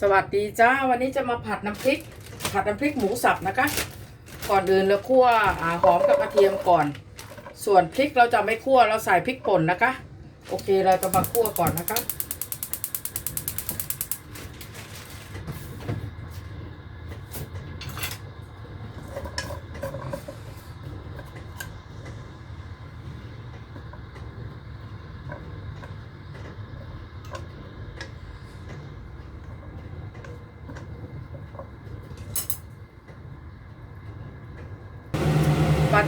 สวัสดีจ้าวันนี้จะมาผัดน้ำพริก ผัดน้ำพริกหมูสับนะคะ ก่อนอื่นเราคั่วอหอมกับกระเทียมก่อน ส่วนพริกเราจะไม่คั่วเราใส่พริกป่นนะคะ โอเคเราจะมาคั่วก่อนนะคะ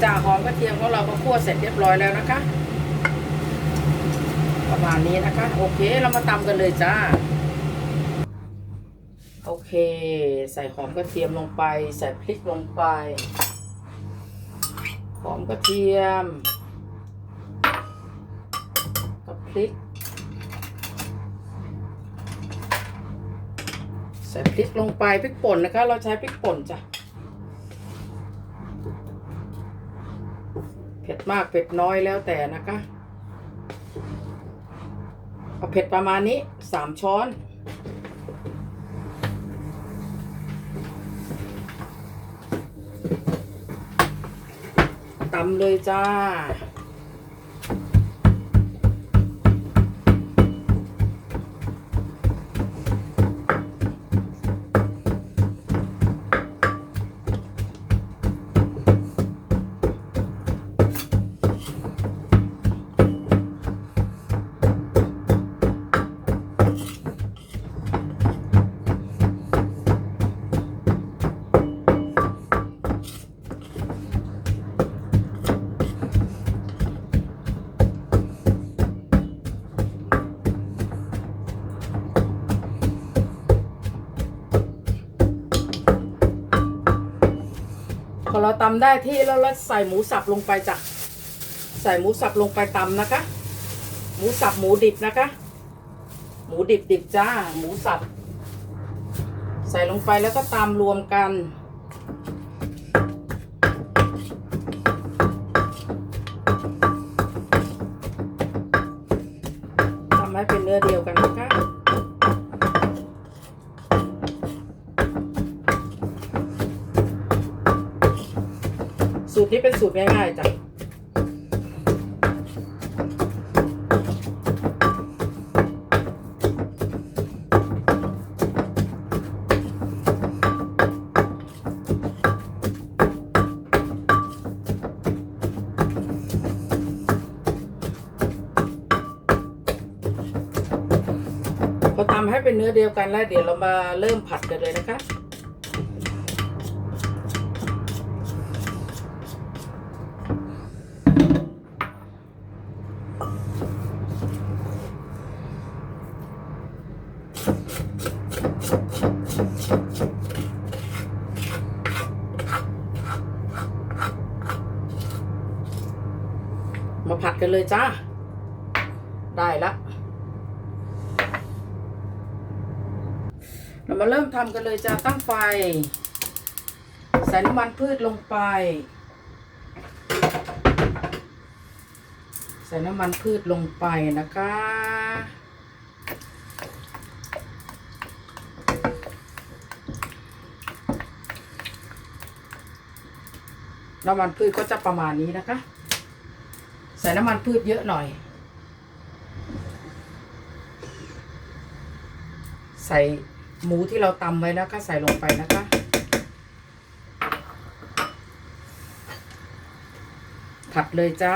จ่าหอมกระเทียมของเราก็คั่วเสร็จเรียบร้อยแล้วนะคะ ประมาณนี้นะคะ โอเคเรามาตำกันเลยจ้า โอเค ใส่หอมกระเทียมลงไป ใส่พริกลงไป หอมกระเทียมกับพริก ใส่พริกลงไปพริกป่นนะคะ เราใช้พริกป่นจ้ะ เผ็ดมากเผ็ดน้อยแล้วแต่นะคะเอาเผ็ดประมาณนี้สามช้อนตำเลยจ้า พอเราตำได้ที่แล้วเราใส่หมูสับลงไปจ้ะใส่หมูสับลงไปตำนะคะ หมูสับหมูดิบนะคะ หมูดิบดิบจ้า หมูสับ ใส่ลงไปแล้วก็ตำรวมกันทำให้เป็นเนื้อเดียวกัน สูตรนี้เป็นสูตรง่ายๆจ้ะพอตำให้เป็นเนื้อเดียวกันแล้วเดี๋ยวเรามาเริ่มผัดกันเลยนะคะ มาผัดกันเลยจ้า ได้ละ เรามาเริ่มทำกันเลยจ้า ตั้งไฟ ใส่น้ำมันพืชลงไป ใส่น้ำมันพืชลงไปนะคะ น้ำมันพืชก็จะประมาณนี้นะคะ ใส่น้ำมันพืชเยอะหน่อย ใส่หมูที่เราตำไว้นะคะใส่ลงไปนะคะ ผัดเลยจ้า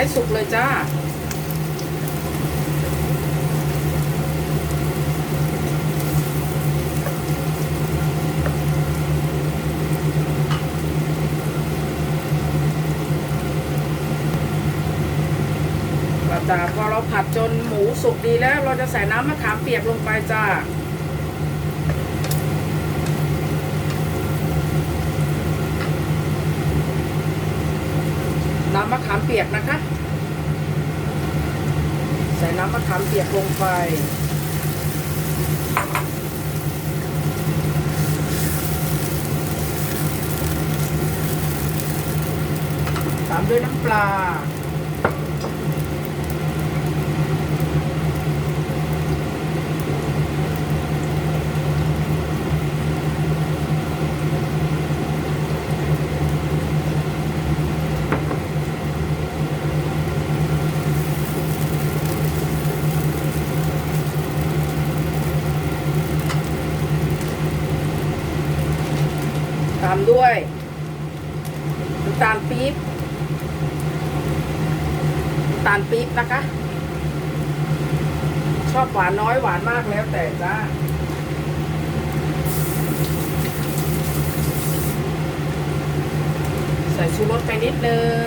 ให้สุกเลยจ้า เราจะพอเราผัดจนหมูสุกดีแล้ว เราจะใส่น้ำมะขามเปียกลงไปจ้า น้ำมะขามเปียกนะคะ ใส่น้ำมะขามเปียกลงไป ตามด้วยน้ำปลา ตามด้วยน้ำตาลปี๊บน้ำตาลปี๊บนะคะ ชอบหวานน้อยหวานมากแล้วแต่จ้าใส่ชูรสไปนิดนึง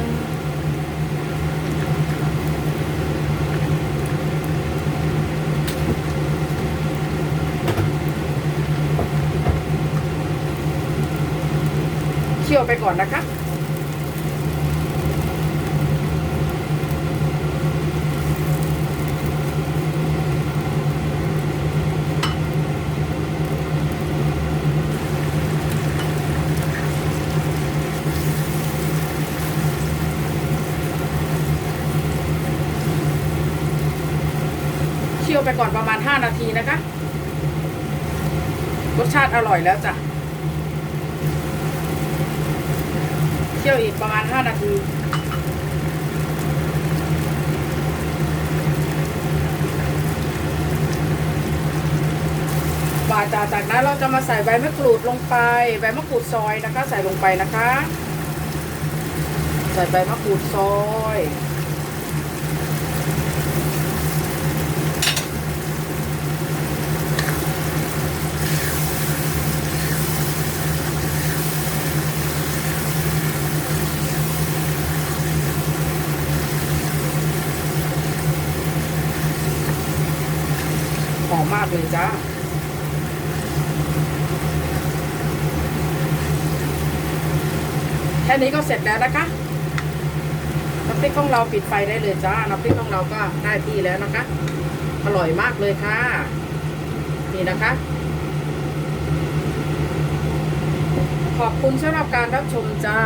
เคี่ยวไปก่อนนะคะเคี่ยวไปก่อนประมาณ 5 นาทีนะคะ รสชาติอร่อยแล้วจ้ะ เคี่ยวอีกประมาณ 5 นาที บาดจากจากนั้นเราจะมาใส่ใบมะกรูดลงไป ใบมะกรูดซอยนะคะ ใส่ลงไปนะคะ ใส่ใบมะกรูดซอย มากเลยจ้าแค่นี้ก็เสร็จแล้วนะคะน้ำพริกของเราปิดไฟได้เลยจ้าน้ำพริกของเราก็ได้ที่แล้วนะคะ อร่อยมากเลยค่ะ นี่นะคะ ขอบคุณสำหรับการรับชมจ้า